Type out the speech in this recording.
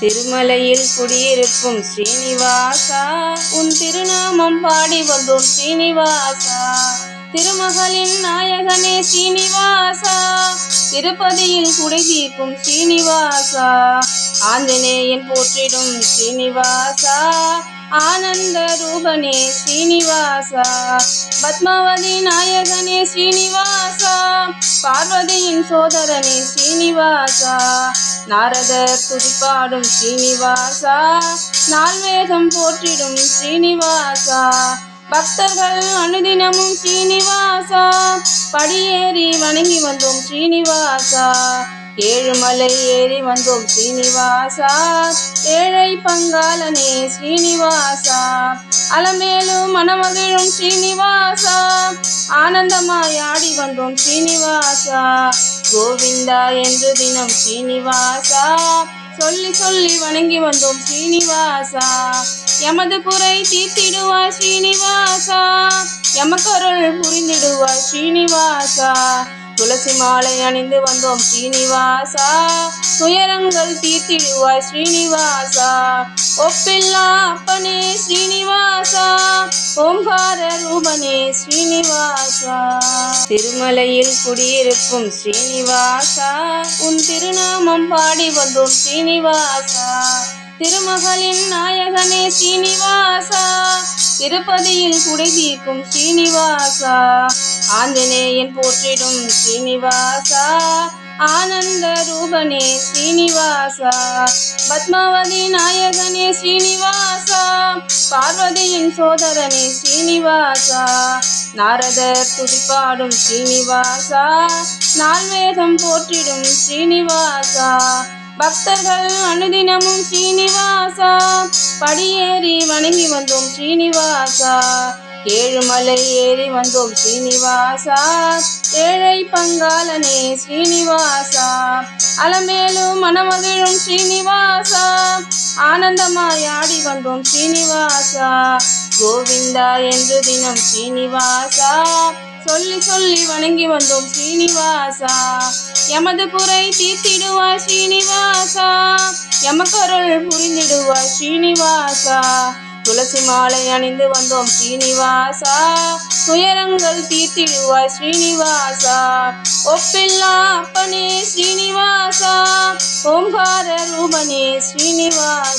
திருமலையில் குடியிருக்கும் ஸ்ரீனிவாசா உன் திருநாமம் பாடி வந்தோம் ஸ்ரீனிவாசா திருமகளின் நாயகனே ஸ்ரீனிவாசா திருப்பதியில் குடை தீர்க்கும் ஸ்ரீனிவாசா ஆஞ்சநேயன் போற்றிடும் ஸ்ரீனிவாசா ஆனந்த ரூபனே ஸ்ரீனிவாசா பத்மாவதி நாயகனே ஸ்ரீனிவாசா பார்வதியின் சோதரனே ஸ்ரீனிவாசா நாரதர் துதிப்பாடும் ஸ்ரீனிவாசா நால்வேதம் போற்றிடும் ஸ்ரீனிவாசா பக்தர்கள் அனுதினமும் ஸ்ரீனிவாசா படியேறி வணங்கி வந்தோம் ஸ்ரீனிவாசா ஏழுமலை ஏறி வந்தோம் ஸ்ரீனிவாசா ஏழை பங்காளனே ஸ்ரீனிவாசா அலமேலும் மனமகிழும் ஸ்ரீனிவாசா ஆனந்தமாய் ஆடி வந்தோம் ஸ்ரீனிவாசா கோவிந்தா என்று தினம் ஸ்ரீனிவாசா சொல்லி சொல்லி வணங்கி வந்தோம் ஸ்ரீனிவாசா எமது குறை தீர்த்திடுவாய் ஸ்ரீனிவாசா எமக்கருள் புரிந்திடுவாய் ஸ்ரீனிவாசா துளசி மாலை அணிந்து வந்தோம் ஸ்ரீனிவாசா துயரங்கள் தீர்த்திடுவாய் ஸ்ரீனிவாசா ஒப்பில்லா அப்பனே ஸ்ரீனிவாசா ஓம்கார ரூபனே ஸ்ரீனிவாசா திருமலையில் குடியிருக்கும் ஸ்ரீனிவாசா உன் திருநாமம் பாடி வந்தோம் ஸ்ரீனிவாசா திருமகளின் நாயகனே ஸ்ரீனிவாசா திருப்பதியில் குடை தீர்க்கும் ஸ்ரீனிவாசா ஆஞ்சநேயன் போற்றிடும் ஸ்ரீனிவாசா ஆனந்த ரூபனே ஸ்ரீனிவாசா பத்மாவதி நாயகனே ஸ்ரீனிவாசா பார்வதியின் சோதரனே ஸ்ரீனிவாசா நாரதர் துதிப்பாடும் ஸ்ரீனிவாசா நால்வேதம் போற்றிடும் ஸ்ரீனிவாசா பக்தர்கள் அனுதினமும் ஸ்ரீனிவாசா படியேறி வணங்கி வந்தோம் ஸ்ரீனிவாசா ஏழுமலை ஏறி வந்தோம் ஸ்ரீனிவாசா ஏழை பங்காளனே ஸ்ரீனிவாசா அலமேலும் மனமகிழும் ஸ்ரீனிவாசா ஆனந்தமாய் ஆடி வந்தோம் ஸ்ரீனிவாசா கோவிந்தா என்று தினம் ஸ்ரீனிவாசா சொல்லி சொல்லி வணங்கி வந்தோம் ஸ்ரீனிவாசா எமது குறை தீர்த்திடுவாய் ஸ்ரீனிவாசா எமக்கருள் புரிந்திடுவாய் ஸ்ரீனிவாசா துளசி மாலை அணிந்து வந்தோம் ஸ்ரீனிவாசா துயரங்கள் தீர்த்திடுவாய் ஸ்ரீனிவாசா ஒப்பில்லா அப்பனே ஸ்ரீனிவாசா ஓங்கார ரூபனே ஸ்ரீனிவாசா